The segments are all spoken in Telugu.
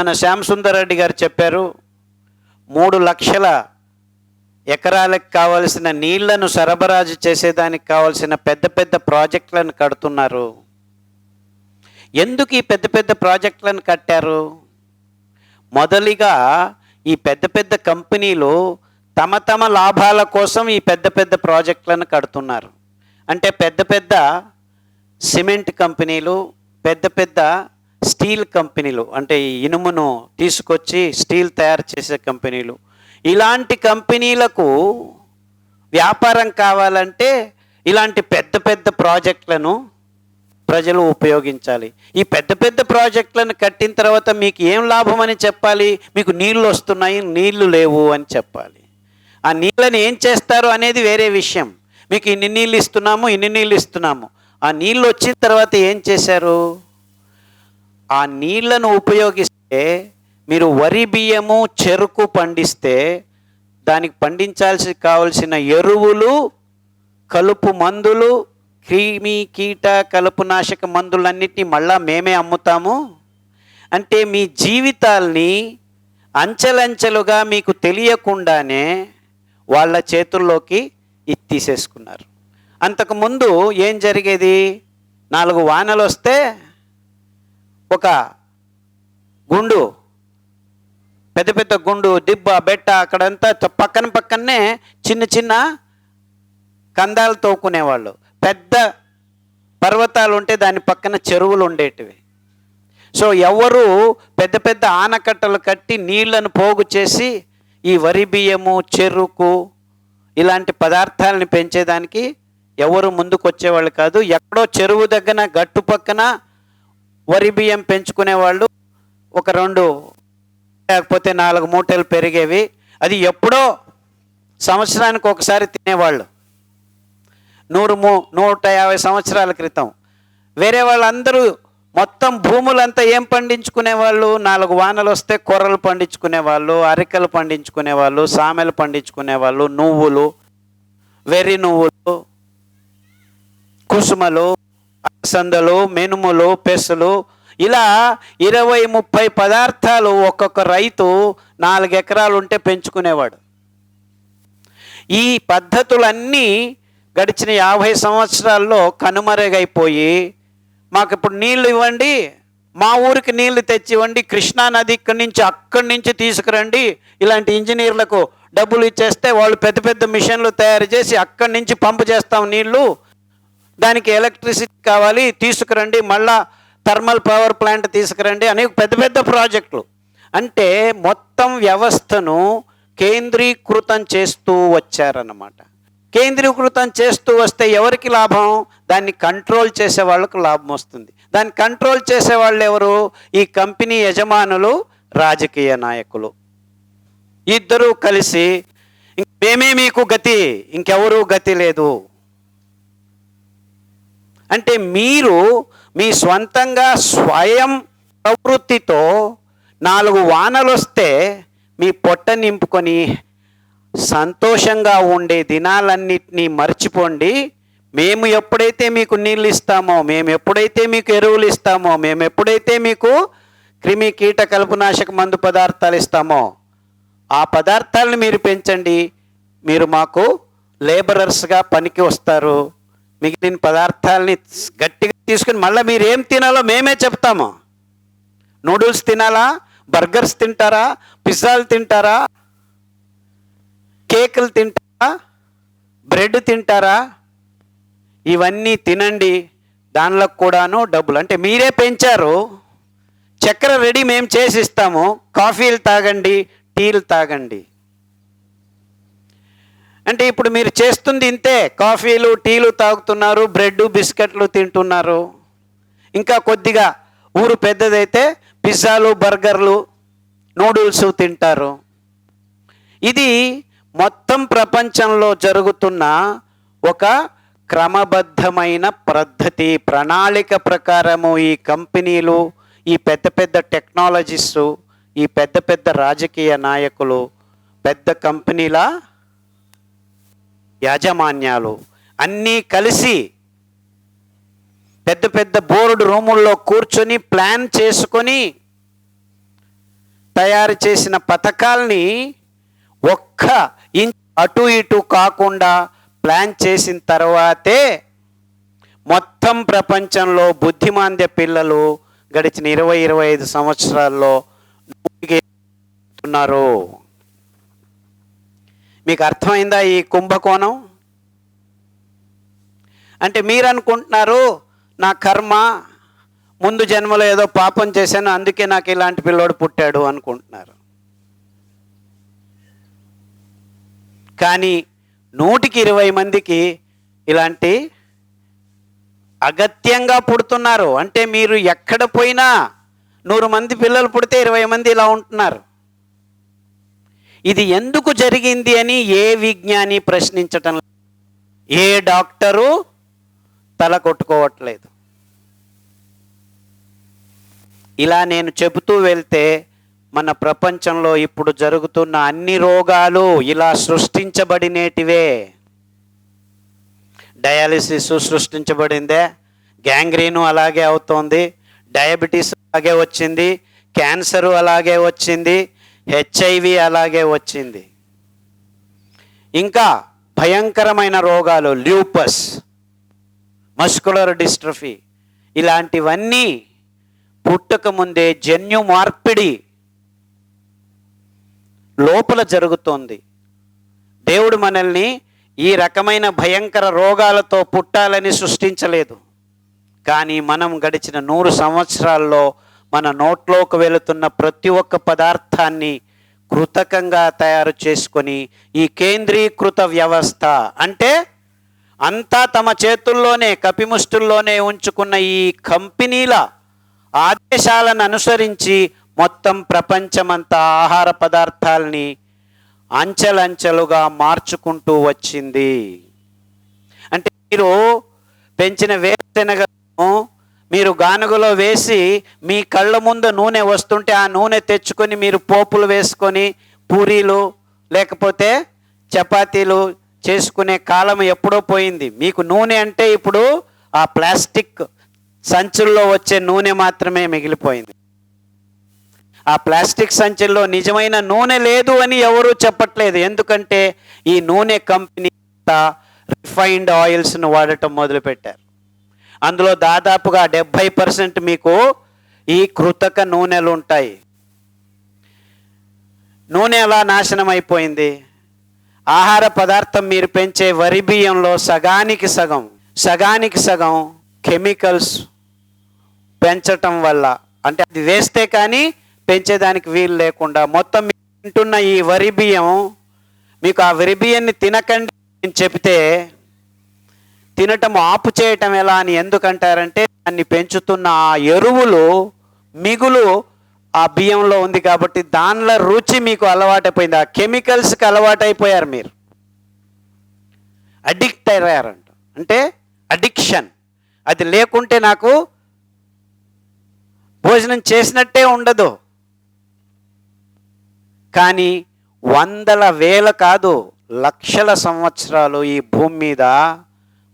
మన శ్యామ్ సుందర్ రెడ్డి గారు చెప్పారు మూడు లక్షల ఎకరాలకు కావలసిన నీళ్ళను సరబరాజు చేసేదానికి కావలసిన పెద్ద పెద్ద ప్రాజెక్టులను కడుతున్నారు. ఎందుకు ఈ పెద్ద పెద్ద ప్రాజెక్టులను కట్టారు? మొదలిగా ఈ పెద్ద పెద్ద కంపెనీలు తమ తమ లాభాల కోసం ఈ పెద్ద పెద్ద ప్రాజెక్టులను కడుతున్నారు. అంటే పెద్ద పెద్ద సిమెంట్ కంపెనీలు పెద్ద పెద్ద స్టీల్ కంపెనీలు అంటే ఈ ఇనుమును తీసుకొచ్చి స్టీల్ తయారు చేసే కంపెనీలు. ఇలాంటి కంపెనీలకు వ్యాపారం కావాలంటే ఇలాంటి పెద్ద పెద్ద ప్రాజెక్టులను ప్రజలు ఉపయోగించాలి. ఈ పెద్ద పెద్ద ప్రాజెక్టులను కట్టిన తర్వాత మీకు ఏం లాభం అని చెప్పాలి? మీకు నీళ్ళు వస్తున్నాయి నీళ్ళు లేవు అని చెప్పాలి. ఆ నీళ్ళని ఏం చేస్తారు అనేది వేరే విషయం. మీకు ఇన్ని నీళ్ళు ఇస్తున్నాము ఇన్ని నీళ్ళు ఇస్తున్నాము. ఆ నీళ్ళు వచ్చిన తర్వాత ఏం చేశారు? ఆ నీళ్ళను ఉపయోగిస్తే మీరు వరి బియ్యము చెరుకు పండిస్తే దానికి పండించాల్సి కావలసిన ఎరువులు కలుపు మందులు క్రిమి కీట కలుపు నాశక మందులన్నిటినీ మళ్ళా మేమే అమ్ముతాము. అంటే మీ జీవితాల్ని అంచెలంచెలుగా మీకు తెలియకుండానే వాళ్ళ చేతుల్లోకి ఇది తీసేసుకున్నారు అంతకుముందు ఏం జరిగేది? నాలుగు వానలు వస్తే ఒక గుండు పెద్ద పెద్ద గుండు దిబ్బ బెట్ట అక్కడంతా పక్కన పక్కనే చిన్న చిన్న కందాలు తోకునేవాళ్ళు పెద్ద పర్వతాలు ఉంటే దాని పక్కన చెరువులు ఉండేటివి సో ఎవరు పెద్ద పెద్ద ఆనకట్టలు కట్టి నీళ్ళను పోగు చేసి ఈ వరి బియ్యము చెరుకు ఇలాంటి పదార్థాలని పెంచేదానికి ఎవరు ముందుకు వచ్చేవాళ్ళు కాదు. ఎక్కడో చెరువు దగ్గర గట్టు పక్కన వరి బియ్యం పెంచుకునే వాళ్ళు ఒక రెండు లేకపోతే నాలుగు మూటలు పెరిగేవి. అది ఎప్పుడో సంవత్సరానికి ఒకసారి తినేవాళ్ళు. నూరు మూ నూట యాభై సంవత్సరాల క్రితం. వేరే వాళ్ళందరూ మొత్తం భూములంతా ఏం పండించుకునే వాళ్ళు నాలుగు వానలు వస్తే కూరలు పండించుకునే వాళ్ళు అరికలు పండించుకునే వాళ్ళు సామెలు పండించుకునే వాళ్ళు నువ్వులు వెర్రి నువ్వులు కుసుమలు అలసందలు మినుములు పెసలు ఇలా ఇరవై ముప్పై పదార్థాలు ఒక్కొక్క రైతు నాలుగు ఎకరాలు ఉంటే పెంచుకునేవాడు. ఈ పద్ధతులన్నీ గడిచిన యాభై సంవత్సరాల్లో కనుమరుగైపోయి మాకు ఇప్పుడు నీళ్ళు ఇవ్వండి మా ఊరికి నీళ్ళు తెచ్చివ్వండి కృష్ణా నది ఇక్కడి నుంచి అక్కడి నుంచి తీసుకురండి ఇలాంటి ఇంజనీర్లకు డబ్బులు ఇచ్చేస్తే వాళ్ళు పెద్ద పెద్ద మిషన్లు తయారు చేసి అక్కడి నుంచి పంపు చేస్తాం నీళ్ళు దానికి ఎలక్ట్రిసిటీ కావాలి తీసుకురండి మళ్ళా థర్మల్ పవర్ ప్లాంట్ తీసుకురండి అనేక పెద్ద పెద్ద ప్రాజెక్టులు. అంటే మొత్తం వ్యవస్థను కేంద్రీకృతం చేస్తూ వచ్చారన్నమాట. కేంద్రీకృతం చేస్తూ వస్తే ఎవరికి లాభం? దాన్ని కంట్రోల్ చేసే వాళ్ళకు లాభం వస్తుంది. దాన్ని కంట్రోల్ చేసే వాళ్ళు ఎవరు? ఈ కంపెనీ యజమానులు రాజకీయ నాయకులు. ఇద్దరూ కలిసి మేమే మీకు గతి ఇంకెవరూ గతి లేదు. అంటే మీరు మీ స్వంతంగా స్వయం ప్రవృత్తితో నాలుగు వానలు వస్తే మీ పొట్ట నింపుకొని సంతోషంగా ఉండే దినాలన్నింటినీ మర్చిపోండి. మేము ఎప్పుడైతే మీకు నీళ్ళు ఇస్తామో మేము ఎప్పుడైతే మీకు ఎరువులు ఇస్తామో మేము ఎప్పుడైతే మీకు క్రిమి కీట కలుపునాశక మందు పదార్థాలు ఇస్తామో ఆ పదార్థాలను మీరు పెంచండి. మీరు మాకు లేబరర్స్గా పనికి వస్తారు. మిగిలిన పదార్థాలని గట్టిగా తీసుకుని మళ్ళీ మీరు ఏం తినాలో మేమే చెప్తాము. నూడిల్స్ తినాలా? బర్గర్స్ తింటారా? పిజ్జాలు తింటారా? కేకులు తింటారా? బ్రెడ్ తింటారా? ఇవన్నీ తినండి. దానిలో కూడాను డబ్బులు. అంటే మీరే పెంచారు. చక్కెర రెడీ మేము చేసి ఇస్తాము. కాఫీలు తాగండి టీలు తాగండి. అంటే ఇప్పుడు మీరు చేస్తుంది ఇంతే. కాఫీలు టీలు తాగుతున్నారు బ్రెడ్ బిస్కెట్లు తింటున్నారు. ఇంకా కొద్దిగా ఊరు పెద్దదైతే పిజ్జాలు బర్గర్లు నూడిల్స్ తింటారు. ఇది మొత్తం ప్రపంచంలో జరుగుతున్న ఒక క్రమబద్ధమైన పద్ధతి ప్రణాళిక ప్రకారము ఈ కంపెనీలు ఈ పెద్ద పెద్ద టెక్నాలజీస్ ఈ పెద్ద పెద్ద రాజకీయ నాయకులు పెద్ద కంపెనీల యాజమాన్యాలు అన్నీ కలిసి పెద్ద పెద్ద బోర్డు రూముల్లో కూర్చొని ప్లాన్ చేసుకొని తయారు చేసిన పథకాల్ని ఒక్క ఇంచ్ అటు ఇటు కాకుండా ప్లాన్ చేసిన తర్వాతే మొత్తం ప్రపంచంలో బుద్ధిమాంద్య పిల్లలు గడిచిన ఇరవై ఇరవై ఐదు సంవత్సరాల్లో ఉన్నారు. మీకు అర్థమైందా ఈ కుంభకోణం? అంటే మీరు అనుకుంటున్నారు నా కర్మ ముందు జన్మలో ఏదో పాపం చేశాను అందుకే నాకు ఇలాంటి పిల్లోడు పుట్టాడు అనుకుంటున్నారు. కానీ నూటికి ఇరవై మందికి ఇలాంటి అగత్యంగా పుడుతున్నారు. అంటే మీరు ఎక్కడ పోయినా నూరు మంది పిల్లలు పుడితే ఇరవై మంది ఇలా ఉంటున్నారు. ఇది ఎందుకు జరిగింది అని ఏ విజ్ఞాని ప్రశ్నించటం లేదు. ఏ డాక్టరు తల కొట్టుకోవట్లేదు ఇలా నేను చెబుతూ వెళ్తే మన ప్రపంచంలో ఇప్పుడు జరుగుతున్న అన్ని రోగాలు ఇలా సృష్టించబడినేటివే డయాలిసిస్ సృష్టించబడిందే గ్యాంగ్రీను అలాగే అవుతోంది డయాబెటీస్ అలాగే వచ్చింది క్యాన్సరు అలాగే వచ్చింది హెచ్ఐవి అలాగే వచ్చింది. ఇంకా భయంకరమైన రోగాలు ల్యూపస్ మస్కులర్ డిస్ట్రఫీ ఇలాంటివన్నీ పుట్టక ముందే జన్యు మార్పిడి లోపల జరుగుతోంది. దేవుడు మనల్ని ఈ రకమైన భయంకర రోగాలతో పుట్టాలని సృష్టించలేదు. కానీ మనం గడిచిన నూరు సంవత్సరాల్లో మన నోట్లోకి వెళుతున్న ప్రతి ఒక్క పదార్థాన్ని కృతకంగా తయారు చేసుకొని ఈ కేంద్రీకృత వ్యవస్థ అంటే అంతా తమ చేతుల్లోనే కపిముష్టుల్లోనే ఉంచుకున్న ఈ కంపెనీల ఆదేశాలను అనుసరించి మొత్తం ప్రపంచమంతా ఆహార పదార్థాలని అంచెలంచెలుగా మార్చుకుంటూ వచ్చింది. అంటే మీరు పెంచిన వేరుశెనగను మీరు గానుగలో వేసి మీ కళ్ళ ముందు నూనె వస్తుంటే ఆ నూనె తెచ్చుకొని మీరు పోపులు వేసుకొని పూరీలు లేకపోతే చపాతీలు చేసుకునే కాలం ఎప్పుడో పోయింది. మీకు నూనె అంటే ఇప్పుడు ఆ ప్లాస్టిక్ సంచుల్లో వచ్చే నూనె మాత్రమే మిగిలిపోయింది. ఆ ప్లాస్టిక్ సంచుల్లో నిజమైన నూనె లేదు అని ఎవరూ చెప్పట్లేదు. ఎందుకంటే ఈ నూనె కంపెనీ రిఫైన్డ్ ఆయిల్స్ను వాడటం మొదలుపెట్టారు. అందులో దాదాపుగా డెబ్భై పర్సెంట్ మీకు ఈ కృతక నూనెలు ఉంటాయి. నూనె ఎలా నాశనం అయిపోయింది ఆహార పదార్థం మీరు పెంచే వరి బియ్యంలో సగానికి సగం సగానికి సగం కెమికల్స్ పెంచటం వల్ల అంటే అది వేస్తే కానీ పెంచేదానికి వీలు లేకుండా మొత్తం తింటున్న ఈ వరి బియ్యం మీకు ఆ వరి బియ్యాన్ని తినకండి అని చెప్తే తినటం ఆపు చేయటం ఎలా అని ఎందుకంటారంటే దాన్ని పెంచుతున్న ఆ ఎరువులు మిగులు ఆ బియ్యంలో ఉంది కాబట్టి దానిలో రుచి మీకు అలవాటైపోయింది. ఆ కెమికల్స్కి అలవాటైపోయారు మీరు. అడిక్ట్ అయ్యారంట. అంటే అడిక్షన్. అది లేకుంటే నాకు భోజనం చేసినట్టే ఉండదు. కానీ వందల వేల కాదు లక్షల సంవత్సరాలు ఈ భూమి మీద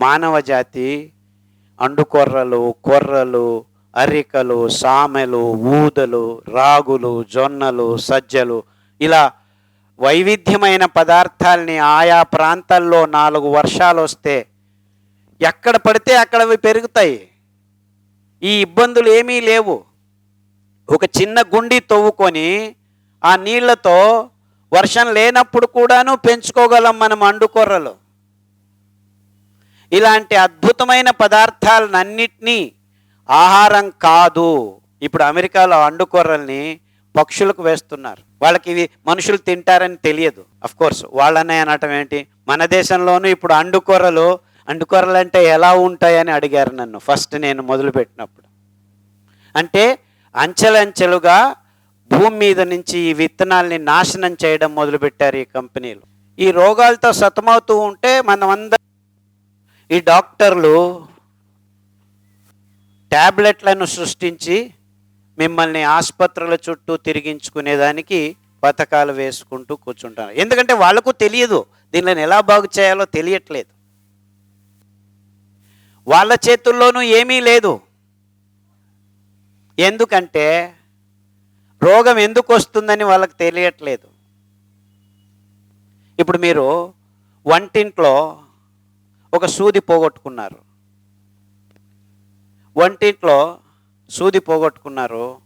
మానవ జాతి అండుకొర్రలు కొర్రలు అరికలు సామెలు ఊదలు రాగులు జొన్నలు సజ్జలు ఇలా వైవిధ్యమైన పదార్థాలని ఆయా ప్రాంతాల్లో నాలుగు వర్షాలు వస్తే ఎక్కడ పడితే అక్కడ అవి పెరుగుతాయి. ఈ ఇబ్బందులు ఏమీ లేవు. ఒక చిన్న గుండి తవ్వుకొని ఆ నీళ్ళతో వర్షం లేనప్పుడు కూడాను పెంచుకోగలం మనం అండుకొర్రలు. ఇలాంటి అద్భుతమైన పదార్థాలన్నిటినీ ఆహారం కాదు. ఇప్పుడు అమెరికాలో అండుకొర్రల్ని పక్షులకు వేస్తున్నారు. వాళ్ళకి ఇవి మనుషులు తింటారని తెలియదు. అఫ్ కోర్స్ వాళ్ళనే అనటం ఏంటి? మన దేశంలోనూ ఇప్పుడు అండుకొర్రలు అండుకొర్రలు అంటే ఎలా ఉంటాయని అడిగారు నన్ను ఫస్ట్ నేను మొదలుపెట్టినప్పుడు. అంటే అంచెలంచెలుగా భూమి మీద నుంచి ఈ విత్తనాల్ని నాశనం చేయడం మొదలుపెట్టారు ఈ కంపెనీలు. ఈ రోగాలతో సతమవుతూ ఉంటే మనమందరం ఈ డాక్టర్లు ట్యాబ్లెట్లను సృష్టించి మిమ్మల్ని ఆసుపత్రుల చుట్టూ తిరిగించుకునేదానికి పథకాలు వేసుకుంటూ కూర్చుంటారు. ఎందుకంటే వాళ్ళకు తెలియదు దీనిని ఎలా బాగు చేయాలో తెలియట్లేదు. వాళ్ళ చేతుల్లోనూ ఏమీ లేదు. ఎందుకంటే రోగం ఎందుకు వస్తుందని వాళ్ళకి తెలియట్లేదు. ఇప్పుడు మీరు వంటింట్లో ఒక సూది పోగొట్టుకున్నారు. వంటింట్లో సూది పోగొట్టుకున్నారు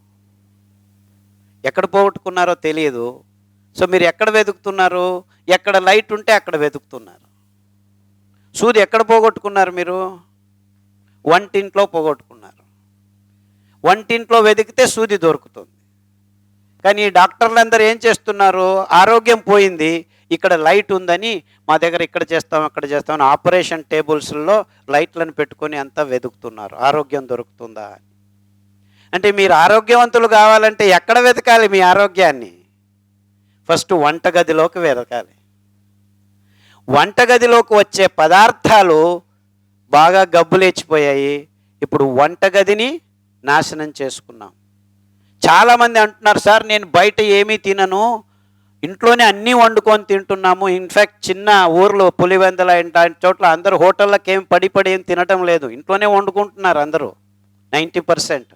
ఎక్కడ పోగొట్టుకున్నారో తెలియదు. సో మీరు ఎక్కడ వెతుకుతున్నారు? ఎక్కడ లైట్ ఉంటే అక్కడ వెతుకుతున్నారు. సూది ఎక్కడ పోగొట్టుకున్నారు మీరు? వంటింట్లో పోగొట్టుకున్నారు. వంటింట్లో వెతికితే సూది దొరుకుతుంది. కానీ ఈ డాక్టర్లందరూ ఏం చేస్తున్నారు? ఆరోగ్యం పోయింది. ఇక్కడ లైట్ ఉందని మా దగ్గర ఇక్కడ చేస్తాం అక్కడ చేస్తాం ఆపరేషన్ టేబుల్స్లో లైట్లను పెట్టుకొని అంతా వెతుకుతున్నారు. ఆరోగ్యం దొరుకుతుందా అని. అంటే మీరు ఆరోగ్యవంతులు కావాలంటే ఎక్కడ వెతకాలి మీ ఆరోగ్యాన్ని? ఫస్ట్ వంటగదిలోకి వెతకాలి. వంటగదిలోకి వచ్చే పదార్థాలు బాగా గబ్బులేచిపోయాయి ఇప్పుడు వంటగదిని నాశనం చేసుకున్నాం. చాలామంది అంటున్నారు సార్ నేను బయట ఏమీ తినను. ఇంట్లోనే అన్నీ వండుకొని తింటున్నాము. ఇన్ఫ్యాక్ట్ చిన్న ఊర్లో పులివెందల ఇలాంటి చోట్ల అందరూ హోటళ్ళకి ఏం పడి పడి ఏం తినటం లేదు. ఇంట్లోనే వండుకుంటున్నారు అందరూ. Ninety percent.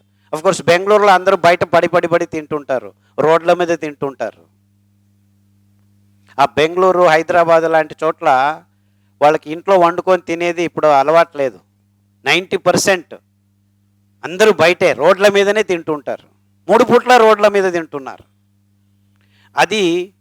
కోర్స్ బెంగళూరులో అందరూ బయట పడి పడి పడి తింటుంటారు. రోడ్ల మీద తింటుంటారు. ఆ బెంగళూరు హైదరాబాద్ లాంటి చోట్ల వాళ్ళకి ఇంట్లో వండుకొని తినేది ఇప్పుడు అలవాట్లేదు నైంటీ పర్సెంట్. అందరూ బయటే రోడ్ల మీదనే తింటుంటారు. మూడు పూట్ల రోడ్ల మీద తింటున్నారు. అది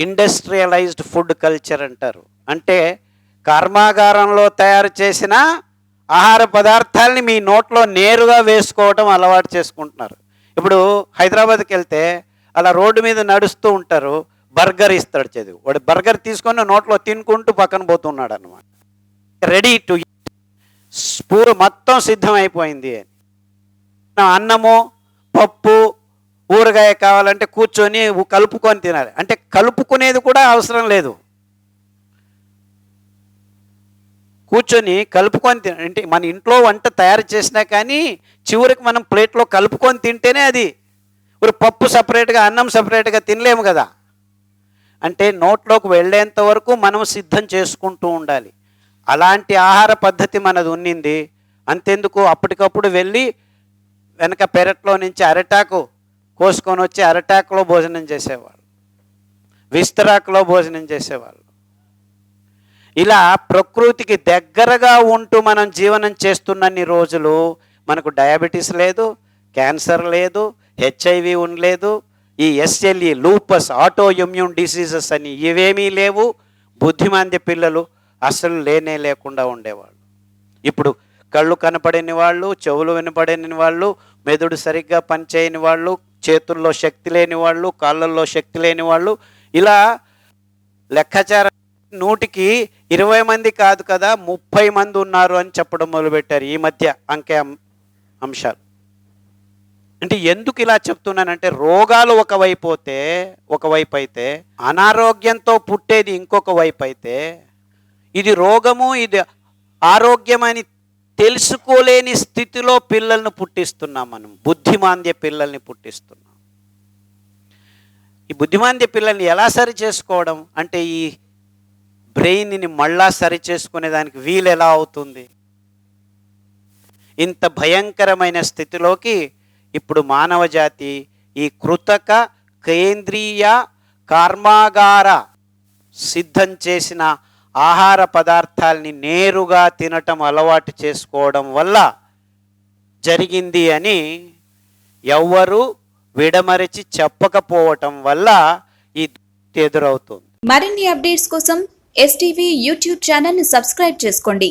ఇండస్ట్రియలైజ్డ్ ఫుడ్ కల్చర్ అంటారు. అంటే కర్మాగారంలో తయారు చేసిన ఆహార పదార్థాలని మీ నోట్లో నేరుగా వేసుకోవటం అలవాటు చేసుకుంటున్నారు. ఇప్పుడు హైదరాబాద్కి వెళ్తే అలా రోడ్డు మీద నడుస్తూ ఉంటారు బర్గర్ ఇస్తాడు చదువు. వాడు బర్గర్ తీసుకొని నోట్లో తినుకుంటూ పక్కన పోతున్నాడు అనమాట రెడీ టు స్పూర్ మొత్తం సిద్ధమైపోయింది. అని అన్నము పప్పు ఊరగాయ కావాలంటే కూర్చొని కలుపుకొని తినాలి. అంటే కలుపుకునేది కూడా అవసరం లేదు. కూర్చొని కలుపుకొని తిన అంటే మన ఇంట్లో వంట తయారు చేసినా కానీ చివరికి మనం ప్లేట్లో కలుపుకొని తింటేనే అది. ఇప్పుడు పప్పు సపరేట్గా అన్నం సపరేట్గా తినలేము కదా. అంటే నోట్లోకి వెళ్ళేంత వరకు మనం సిద్ధం చేసుకుంటూ ఉండాలి. అలాంటి ఆహార పద్ధతి మనది ఉన్నింది. అంతెందుకు? అప్పటికప్పుడు వెళ్ళి వెనక పెరట్లో నుంచి అరటాకు కోసుకొని వచ్చి అరటాకులో భోజనం చేసేవాళ్ళు. విస్తరాకులో భోజనం చేసేవాళ్ళు. ఇలా ప్రకృతికి దగ్గరగా ఉంటూ మనం జీవనం చేస్తున్నన్ని రోజులు మనకు డయాబెటీస్ లేదు క్యాన్సర్ లేదు హెచ్ఐవి ఉండలేదు ఈ SLE lupus autoimmune diseases అని ఇవేమీ లేవు. బుద్ధిమాంద్య పిల్లలు అసలు లేనే లేకుండా ఉండేవాళ్ళు. ఇప్పుడు కళ్ళు కనపడని వాళ్ళు చెవులు వినపడని వాళ్ళు మెదడు సరిగ్గా పనిచేయని వాళ్ళు చేతుల్లో శక్తి లేని వాళ్ళు కాళ్ళల్లో శక్తి లేని వాళ్ళు. ఇలా లెక్కాచారం నూటికి ఇరవై మంది కాదు కదా ముప్పై మంది ఉన్నారు అని చెప్పడం మొదలుపెట్టారు ఈ మధ్య అంకె అంశాలు. అంటే ఎందుకు ఇలా చెప్తున్నానంటే రోగాలు ఒకవైపు అయితే ఒకవైపు అయితే అనారోగ్యంతో పుట్టేది ఇంకొక వైపు అయితే ఇది రోగము ఇది ఆరోగ్యం అని తెలుసుకోలేని స్థితిలో పిల్లల్ని పుట్టిస్తున్నాం మనం. బుద్ధిమాంద్య పిల్లల్ని పుట్టిస్తున్నాం. ఈ బుద్ధిమాంద్య పిల్లల్ని ఎలా సరి చేసుకోవడం అంటే ఈ బ్రెయిన్ని మళ్ళా సరి చేసుకునే దానికి వీలు ఎలా అవుతుంది? ఇంత భయంకరమైన స్థితిలోకి ఇప్పుడు మానవ జాతి ఈ కృతక కేంద్రీయ కర్మాగార సిద్ధం చేసిన ఆహార పదార్థాల్ని నేరుగా తినటం అలవాటు చేసుకోవడం వల్ల జరిగింది అని ఎవ్వరూ విడమరిచి చెప్పకపోవటం వల్ల ఈ ఎదురవుతుంది. మరిన్ని అప్డేట్స్ కోసం ఎస్టీవీ యూట్యూబ్ ఛానల్ని సబ్స్క్రైబ్ చేసుకోండి.